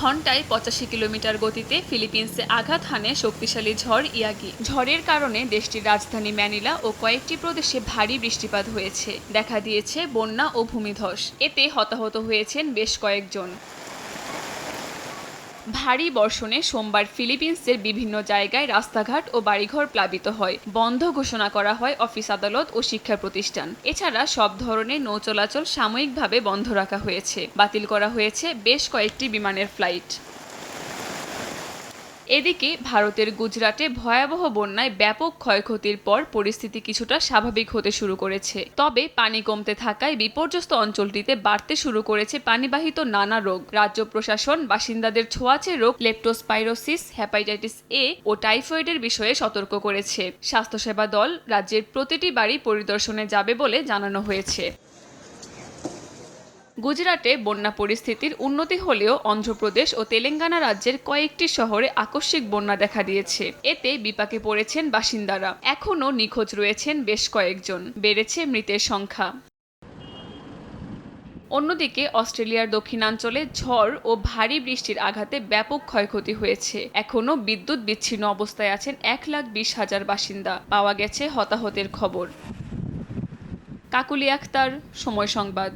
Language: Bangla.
ঘন্টায় পঁচাশি কিলোমিটার গতিতে ফিলিপিন্সে আঘাত হানে শক্তিশালী ঝড় ইয়াগি। ঝড়ের কারণে দেশটির রাজধানী ম্যানিলা ও কয়েকটি প্রদেশে ভারী বৃষ্টিপাত হয়েছে। দেখা দিয়েছে বন্যা ও ভূমিধস। এতে হতাহত হয়েছেন বেশ কয়েকজন। ভারী বর্ষণে সোমবার ফিলিপিন্সের বিভিন্ন জায়গায় রাস্তাঘাট ও বাড়িঘর প্লাবিত হয়। বন্ধ ঘোষণা করা হয় অফিস আদালত ও শিক্ষা প্রতিষ্ঠান। এছাড়া সব ধরনের নৌ চলাচল সাময়িকভাবে বন্ধ রাখা হয়েছে। বাতিল করা হয়েছে বেশ কয়েকটি বিমানের ফ্লাইট। এদিকে ভারতের গুজরাটে ভয়াবহ বন্যায় ব্যাপক ক্ষয়ক্ষতির পর পরিস্থিতি কিছুটা স্বাভাবিক হতে শুরু করেছে। তবে পানি কমতে থাকায় বিপর্যস্ত অঞ্চলটিতে বাড়তে শুরু করেছে পানিবাহিত নানা রোগ। রাজ্য প্রশাসন, বাসিন্দাদের ছোঁয়াচে রোগ, লেপ্টোস্পাইরোসিস হ্যাপাটাইটিস এ ও টাইফয়েডের বিষয়ে সতর্ক করেছে। স্বাস্থ্যসেবা দল রাজ্যের প্রতিটি বাড়ি পরিদর্শনে যাবে বলে জানানো হয়েছে। গুজরাটে বন্যা পরিস্থিতির উন্নতি হলেও অন্ধ্রপ্রদেশ ও তেলেঙ্গানা রাজ্যের কয়েকটি শহরে আকস্মিক বন্যা দেখা দিয়েছে। এতে বিপাকে পড়েছেন বাসিন্দারা। এখনও নিখোঁজ রয়েছেন বেশ কয়েকজন। বেড়েছে মৃতের সংখ্যা। অন্যদিকে অস্ট্রেলিয়ার দক্ষিণাঞ্চলে ঝড় ও ভারী বৃষ্টির আঘাতে ব্যাপক ক্ষয়ক্ষতি হয়েছে। এখনও বিদ্যুৎ বিচ্ছিন্ন অবস্থায় আছেন এক লাখ বিশ হাজার বাসিন্দা। পাওয়া গেছে হতাহতের খবর। কাকুলি আক্তার, সময় সংবাদ।